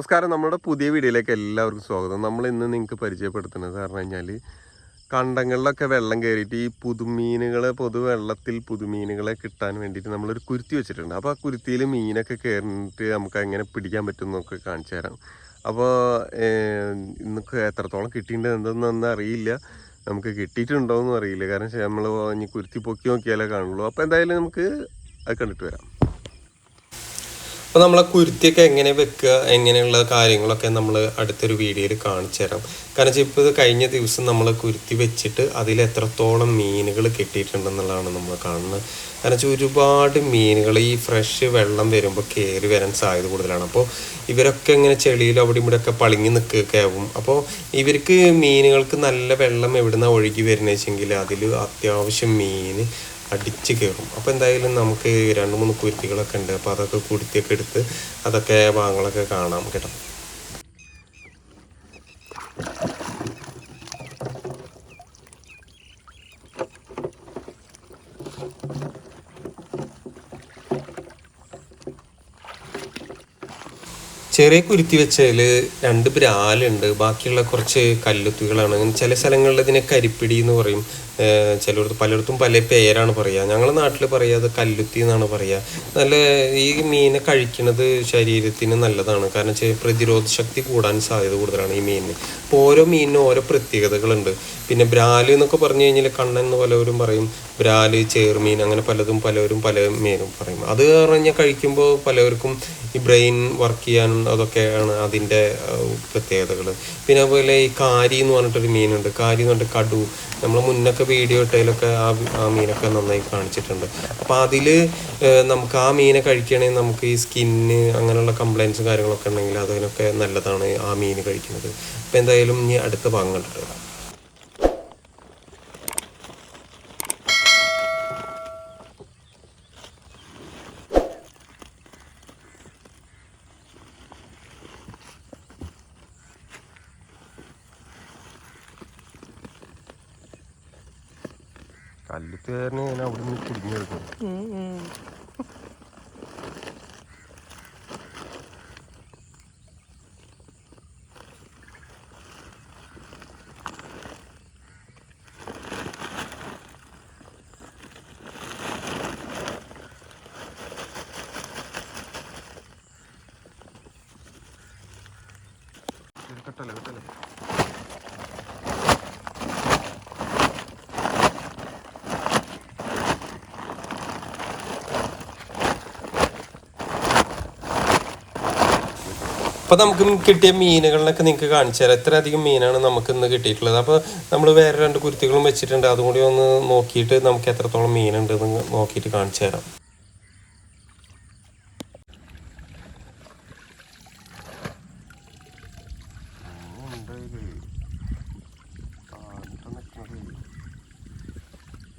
നമസ്കാരം. നമ്മുടെ പുതിയ വീഡിയോയിലേക്ക് എല്ലാവർക്കും സ്വാഗതം. നമ്മൾ ഇന്ന് നിങ്ങൾക്ക് പരിചയപ്പെടുത്തുന്നത് പറഞ്ഞു കഴിഞ്ഞാൽ കണ്ടങ്ങളിലൊക്കെ വെള്ളം കയറിയിട്ട് ഈ പുതുമീനുകളെ പൊതുവെള്ളത്തിൽ പുതുമീനുകളെ കിട്ടാൻ വേണ്ടിയിട്ട് നമ്മളൊരു കുരുത്തി വെച്ചിട്ടുണ്ട്. അപ്പോൾ ആ കുരുത്തിയിൽ മീനൊക്കെ കയറിയിട്ട് നമുക്ക് എങ്ങനെ പിടിക്കാൻ പറ്റും എന്നൊക്കെ കാണിച്ചു തരാം. അപ്പോൾ ഇന്നൊക്കെ എത്രത്തോളം കിട്ടിയിട്ടുണ്ട് എന്തെന്നൊന്നും അറിയില്ല. നമുക്ക് കിട്ടിയിട്ടുണ്ടോയെന്നും അറിയില്ല. കാരണം നമ്മൾ ഇനി കുരുത്തി പൊക്കി നോക്കിയാലേ കാണുള്ളൂ. അപ്പോൾ എന്തായാലും നമുക്ക് അത് കണ്ടിട്ട് വരാം. അപ്പോൾ നമ്മളെ കുരുത്തിയൊക്കെ എങ്ങനെ വെക്കുക എങ്ങനെയുള്ള കാര്യങ്ങളൊക്കെ നമ്മൾ അടുത്തൊരു വീഡിയോയിൽ കാണിച്ചു തരാം. കാരണം വെച്ചാൽ ഇപ്പോൾ കഴിഞ്ഞ ദിവസം നമ്മൾ കുരുത്തി വെച്ചിട്ട് അതിൽ എത്രത്തോളം മീനുകൾ കിട്ടിയിട്ടുണ്ടെന്നുള്ളതാണ് നമ്മൾ കാണുന്നത്. കാരണം വെച്ചാൽ ഒരുപാട് മീനുകൾ ഈ ഫ്രഷ് വെള്ളം വരുമ്പോൾ കയറി വരാൻ സാധ്യത കൂടുതലാണ്. അപ്പോൾ ഇവരൊക്കെ ഇങ്ങനെ ചെളിയിലും അവിടെ ഇവിടെ ഒക്കെ പളിങ്ങി ആകും അപ്പോൾ ഇവർക്ക് മീനുകൾക്ക് നല്ല വെള്ളം എവിടുന്ന ഒഴുകി വരുന്നത് വെച്ചെങ്കിൽ അതിൽ അത്യാവശ്യം മീൻ അടിച്ച് കയറും. അപ്പോൾ എന്തായാലും നമുക്ക് രണ്ട് മൂന്ന് കുരുത്തികളൊക്കെ ഉണ്ട്. അപ്പോൾ അതൊക്കെ കുരുത്തിയൊക്കെ എടുത്ത് അതൊക്കെ ഭാഗങ്ങളൊക്കെ കാണാം കേട്ടോ. ചെറിയ കുരുത്തി വെച്ചതിൽ രണ്ട് ബ്രാലുണ്ട്. ബാക്കിയുള്ള കുറച്ച് കല്ലുത്തുകളാണ്. ചില സ്ഥലങ്ങളിൽ ഇതിനെ കരിപ്പിടി എന്ന് പറയും. ചിലടത്ത് പലയിടത്തും പല പേരാണ് പറയുക ഞങ്ങളുടെ നാട്ടിൽ പറയുക അത് കല്ലുത്തി എന്നാണ് പറയുക നല്ല ഈ മീനെ കഴിക്കുന്നത് ശരീരത്തിന് നല്ലതാണ്. കാരണം വെച്ചാൽ പ്രതിരോധ ശക്തി കൂടാൻ സാധ്യത കൂടുതലാണ് ഈ മീനിന്. അപ്പോൾ ഓരോ മീനിനും ഓരോ പ്രത്യേകതകളുണ്ട്. പിന്നെ ബ്രാൽ എന്നൊക്കെ പറഞ്ഞു കഴിഞ്ഞാൽ കണ്ണൻ എന്ന് പലവരും പറയും. ബ്രാൽ ചേർമീൻ അങ്ങനെ പലതും പലവരും പല മീനും പറയും. അത് പറഞ്ഞാൽ കഴിക്കുമ്പോൾ പലവർക്കും ഈ ബ്രെയിൻ വർക്ക് ചെയ്യാനും അതൊക്കെയാണ് അതിന്റെ പ്രത്യേകതകൾ. പിന്നെ അതുപോലെ ഈ കാരി എന്ന് പറഞ്ഞിട്ടൊരു മീനുണ്ട്. കാരി എന്ന് പറഞ്ഞിട്ട് കടു. നമ്മൾ മുന്നൊക്കെ വീഡിയോ ഇട്ടതിലൊക്കെ ആ ആ മീനൊക്കെ നന്നായി കാണിച്ചിട്ടുണ്ട്. അപ്പോൾ അതിൽ നമുക്ക് ആ മീനെ കഴിക്കുകയാണെങ്കിൽ നമുക്ക് ഈ സ്കിന്ന് അങ്ങനെയുള്ള കംപ്ലയിൻസും കാര്യങ്ങളൊക്കെ ഉണ്ടെങ്കിൽ അതിനൊക്കെ നല്ലതാണ് ആ മീൻ കഴിക്കുന്നത്. അപ്പോൾ എന്തായാലും ഇനി അടുത്ത ഭാഗം കണ്ടിട്ട് വരാം കല്ലുത്തേറിന് ഞാൻ അവിടെ നിന്ന് കുടുങ്ങി എടുക്കും കിട്ടല്ലേ കിട്ടല്ലേ? അപ്പോൾ നമുക്ക് കിട്ടിയ മീനുകളിലൊക്കെ നിങ്ങൾക്ക് കാണിച്ചു തരാം. എത്ര അധികം മീനാണ് നമുക്ക് ഇന്ന് കിട്ടിയിട്ടുള്ളത്. അപ്പൊ നമ്മൾ വേറെ രണ്ട് കുരുത്തികളും വെച്ചിട്ടുണ്ട്. അതും കൂടി ഒന്ന് നോക്കിയിട്ട് നമുക്ക് എത്രത്തോളം മീനുണ്ട് എന്ന് നോക്കിയിട്ട് കാണിച്ചു തരാം.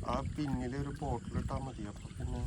ആ പിന്നിലൊരു ബോട്ടിലിട്ടാ മതി. അപ്പൊ പിന്നെ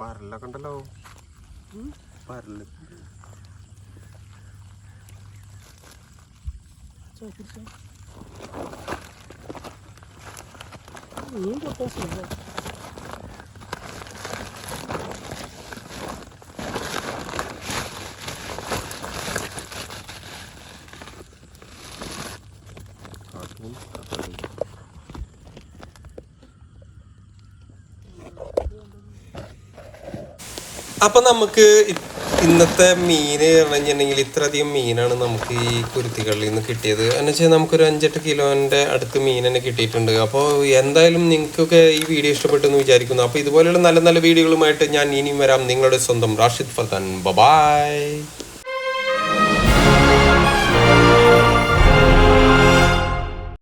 പരലൊക്കെ ഉണ്ടല്ലോ. പരൽ. അതും അപ്പൊ നമുക്ക് ഇന്നത്തെ മീന് പറഞ്ഞിട്ടുണ്ടെങ്കിൽ ഇത്രയധികം മീനാണ് നമുക്ക് ഈ കുരുത്തികളിൽ നിന്ന് കിട്ടിയത്. എന്ന് വെച്ചാൽ നമുക്കൊരു അഞ്ചെട്ട് കിലോന്റെ അടുത്ത് മീൻ തന്നെ കിട്ടിയിട്ടുണ്ട്. അപ്പോൾ എന്തായാലും നിങ്ങൾക്കൊക്കെ ഈ വീഡിയോ ഇഷ്ടപ്പെട്ടെന്ന് വിചാരിക്കുന്നു. അപ്പോൾ ഇതുപോലെയുള്ള നല്ല നല്ല വീഡിയോകളുമായിട്ട് ഞാൻ ഇനിയും വരാം. നിങ്ങളുടെ സ്വന്തം റാഷിദ് ഫർദാൻ. ബബായ്